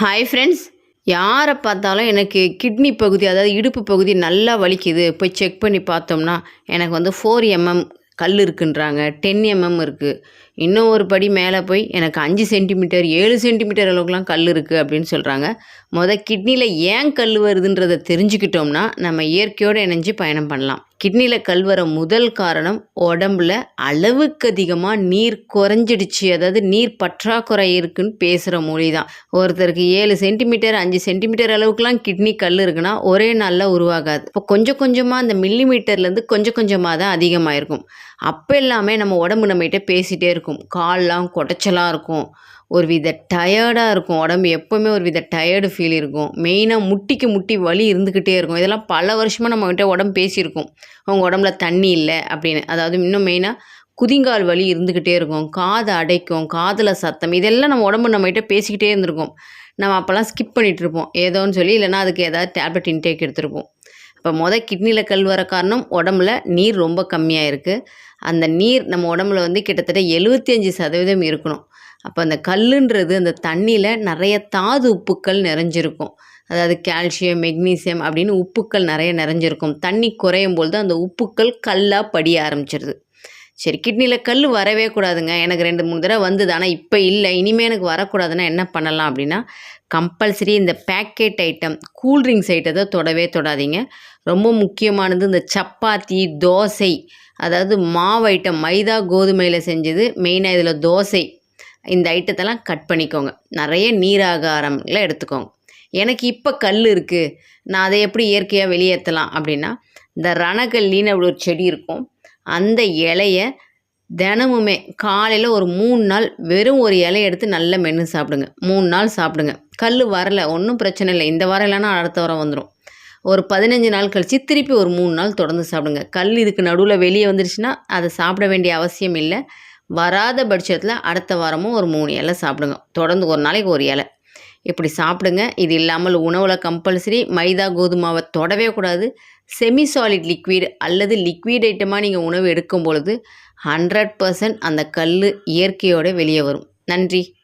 Hi friends யாரை பார்த்தாலும் எனக்கு கிட்னி பகுதி அதாவது இடுப்பு பகுதி நல்லா வலிக்குது. போய் செக் பண்ணி பார்த்தோம்னா எனக்கு வந்து ஃபோர் எம்எம் கல் இருக்குன்றாங்க. டென் எம்எம் இருக்குது இன்னும் ஒரு படி மேலே போய் எனக்கு அஞ்சு சென்டிமீட்டர் ஏழு சென்டிமீட்டர் அளவுக்குலாம் கல் இருக்குது அப்படின்னு சொல்கிறாங்க மொதல் கிட்னியில் ஏன் கல் வருதுன்றதை தெரிஞ்சுக்கிட்டோம்னா நம்ம இயற்கையோடு இணைஞ்சு பயணம் பண்ணலாம். கிட்னியில் கல் வர முதல் காரணம் உடம்புல அளவுக்கு அதிகமாக நீர் குறைஞ்சிடுச்சு. அதாவது நீர் பற்றாக்குறை இருக்குன்னு பேசுகிற மொழி தான். ஒருத்தருக்கு ஏழு சென்டிமீட்டர் அஞ்சு சென்டிமீட்டர் அளவுக்குலாம் கிட்னி கல் இருக்குன்னா ஒரே நாளில் உருவாகாது. இப்போ கொஞ்சம் கொஞ்சமாக அந்த மில்லி மீட்டர்லேருந்து கொஞ்சம் கொஞ்சமாக தான் அதிகமாக இருக்கும் அப்போ எல்லாமே நம்ம உடம்பு நம்மகிட்ட பேசிகிட்டே இருக்கும். கால்லாம் குடைச்சலாக இருக்கும். ஒரு வித டயர்டாக இருக்கும். உடம்பு எப்போவுமே ஒரு வித டயர்டு ஃபீல் இருக்கும். மெயினாக முட்டிக்கு முட்டி வலி இருந்துக்கிட்டே இருக்கும். இதெல்லாம் பல வருஷமாக நம்மக்கிட்ட உடம்பு பேசியிருக்கும். உங்கள் உடம்புல தண்ணி இல்லை அப்படின்னு. அதாவது இன்னும் மெயினாக குதிங்கால் வலி இருந்துக்கிட்டே இருக்கும். காது அடைக்கும் காதில் சத்தம் இதெல்லாம் நம்ம உடம்பு நம்மகிட்ட பேசிக்கிட்டே இருந்திருக்கும். நம்ம அப்போல்லாம் ஸ்கிப் பண்ணிகிட்டு இருப்போம். ஏதோன்னு சொல்லி இல்லைன்னா அதுக்கு ஏதாவது டேப்லெட் இன்டேக் எடுத்திருப்போம். இப்போ மொதல் கிட்னியில் கல் வர காரணம் உடம்புல நீர் ரொம்ப கம்மியாக இருக்குது அந்த நீர் நம்ம உடம்புல வந்து கிட்டத்தட்ட எழுபத்தி அஞ்சு சதவீதம் இருக்கணும். அப்போ அந்த கல்லுன்றது அந்த தண்ணியில் நிறைய தாது உப்புக்கள் நிறைஞ்சிருக்கும். அதாவது கால்சியம் மெக்னீசியம் அப்படின்னு உப்புக்கள் நிறைய நிறைஞ்சிருக்கும். தண்ணி குறையும் பொழுது அந்த உப்புக்கள் கல்லாக படிய ஆரம்பிச்சிருது. சரி கிட்னியில் கல் வரவே கூடாதுங்க. எனக்கு ரெண்டு மூணு தடவை வந்தது. ஆனால் இப்போ இல்லை. இனிமேல் எனக்கு வரக்கூடாதுன்னா என்ன பண்ணலாம் அப்படின்னா கம்பல்சரி இந்த பேக்கெட் ஐட்டம் கூல்ட்ரிங்க்ஸ் ஐட்டத்தை தொடவே தொடாதீங்க. ரொம்ப முக்கியமானது இந்த சப்பாத்தி தோசை. அதாவது மாவு ஐட்டம் மைதா கோதுமையில் செஞ்சது. மெயினாக இதில் தோசை. இந்த ஐட்டத்தெல்லாம் கட் பண்ணிக்கோங்க. நிறைய நீராகாரங்களை எடுத்துக்கோங்க. எனக்கு இப்போ கல் இருக்குது நான் அதை எப்படி இயற்கையாக வெளியேற்றலாம் அப்படின்னா இந்த ரணக்கல்லின்னு அப்படி ஒரு செடி இருக்கும். அந்த இலைய தினமுமே காலையில் ஒரு மூணு நாள் வெறும் ஒரு இலையை எடுத்து நல்ல மென்று சாப்பிடுங்க. மூணு நாள் சாப்பிடுங்க. கல் வரல ஒன்றும் பிரச்சனை இல்லை. இந்த வாரம் இல்லைன்னா அடுத்த வாரம் வந்துடும் ஒரு பதினஞ்சு நாள் கழித்து திருப்பி ஒரு மூணு நாள் தொடர்ந்து சாப்பிடுங்க. கல் இதுக்கு நடுவில் வெளியே வந்துருச்சுன்னா அதை சாப்பிட வேண்டிய அவசியம் இல்லை. வராத பட்சத்தில் அடுத்த வாரமும் ஒரு மூணு இலை சாப்பிடுங்க. தொடர்ந்து ஒரு நாளைக்கு ஒரு இலை. இப்படி சாப்பிடுங்க. இது இல்லாமல் உணவில் கம்பல்சரி மைதா கோதுமாவை தொடவே கூடாது. செமி சாலிட் லிக்விட் அல்லது லிக்விட் ஐட்டமாக நீங்கள் உணவு எடுக்கும் பொழுது ஹண்ட்ரட் பர்சன்ட் அந்த கல் இயற்கையோடு வெளியே வரும். நன்றி.